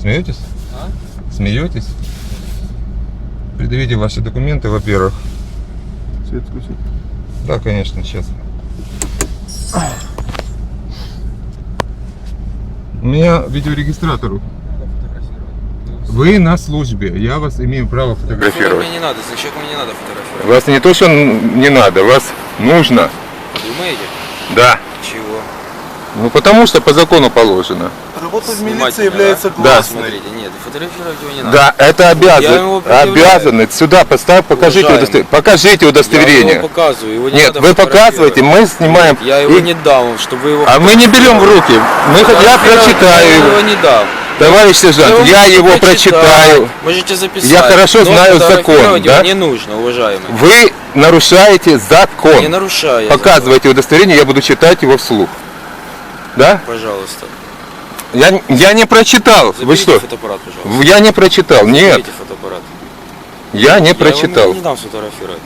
Смеетесь? А? Смеетесь? Предъявите ваши документы, во-первых. Свет включить. Да, конечно, сейчас. У меня видеорегистратор. Вы на службе, я вас имею право фотографировать. Мне не надо, значок мне не надо фотографировать. Вас не то, что не надо, вас нужно. Думаете? Да. Чего? Ну потому что по закону положено. Работа в милиции является да? классной. Смотрите, нет, фотографировать его не надо. Да, это Я обязан. Обязаны. Сюда поставь, покажите, Уважаемый. удостовер- покажите Я удостоверение. его показываю, его не Нет, надо вы показываете, мы снимаем. Нет, Я его И- не дам, чтобы вы его... А мы не берем в руки. Мы, хоть- я прочитаю Я его. его не дам. Товарищ сержант, я можете его прочитать, прочитаю. Можете записать. Я хорошо но знаю фотографировать закон, его да? не нужно, уважаемый. Вы нарушаете Не закон. нарушаю. я Показывайте удостоверение, я буду читать его вслух. Да? закон. Пожалуйста. Я, я не прочитал. Вы Заберите что? фотоаппарат, пожалуйста. Я не прочитал. Нет, Заберите фотоаппарат. я не Я прочитал. его не дам сфотографировать.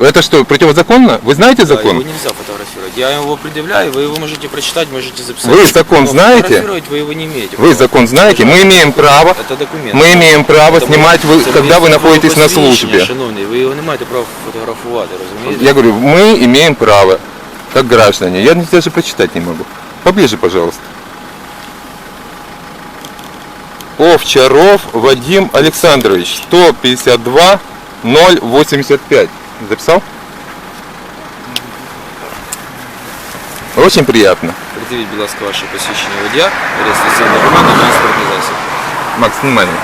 Это что, противозаконно? Вы знаете Да, закон? его нельзя фотографировать. Я его предъявляю, вы его можете прочитать, можете записать. Вы закон Но знаете? Фотографировать вы его не имеете. Вы права. закон знаете? Мы имеем право. Это документ. Мы имеем право Це снимать, вы, це когда вы військове находитесь на посвідчення, службе. Шановний, ви його не маєте права фотографувати, розумієте? Я говорю, мы имеем право, как граждане. Я даже прочитать не могу. Поближе, пожалуйста. Овчаров Вадим Александрович, 152 085. Записал? Очень приятно. Придивіть, будь ласка, ваше посвідчення водія, реєстраційний документ на транспортний засіб. Макс, внимание.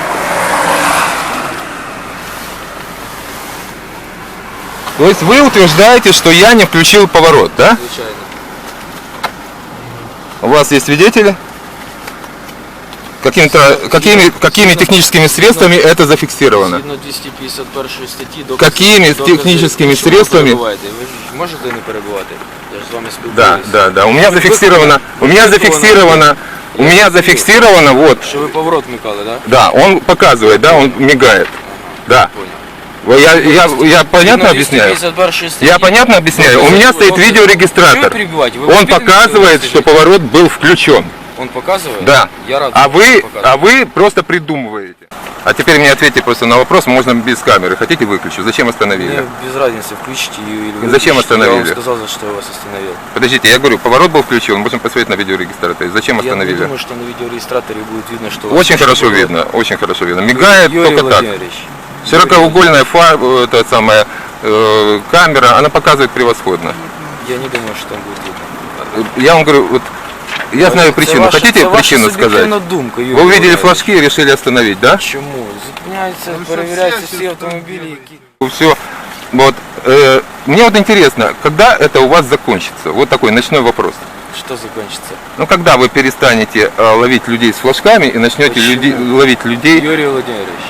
То есть вы утверждаете, что я не включил поворот, да? Звичайно. У вас есть свидетели? Каким-то, какими, какими техническими средствами это зафиксировано? Згідно 251 статті докази- Какими докази- техническими Чому ви средствами? перебуваєте? Ви ж можете не перебувати? Я ж з вами Да, спілкуюся. да, да. У меня Ви- зафиксировано, у меня ви- зафиксировано, у меня зафиксировано, вот, Що ви поворот вмикали, так? да, он показывает, да, он мигает. Да. Понял. Я, я, я понятно Згідно объясняю? 251 статті Я понятно объясняю? У меня стоит Чего вы видеорегистратор. перебиваете? Вы Он успели показывает, меня что поворот был включен. Он показывает? Да. Я рад. А вы, а вы просто придумываете. А теперь мне ответьте просто на вопрос, можно без камеры. Хотите выключу? Зачем остановили? Мне без разницы, включите ее или Зачем выключите. Я остановили? вам сказал, за что я вас остановил. Подождите, я говорю, поворот был включен, можем посмотреть на видеорегистраторе. Зачем Я остановили? думаю, что на видеорегистраторе будет видно, что... Очень хорошо включен видно, очень хорошо видно. Мигает Юрий только так. Широкоугольная фар, э, это самая э, камера, она показывает превосходно. Я не думаю, что там будет видно. Я вам говорю, вот я знаю Це причину. ваша- Хотите це ваша причину сказать? суб'єктивна думка, Юрій Вы увидели Володимирович. флажки и решили остановить, да? Чому? Зупиняються, Ну, перевіряються всі- всі автомобілі, які... Все. Вот. э, мне вот интересно, когда это у вас закончится? Вот такой ночной вопрос. Що закінчиться? Ну, когда вы перестанете э, ловить людей с флажками и начнете Почему? люди- ловить людей? Юрій Володимирович,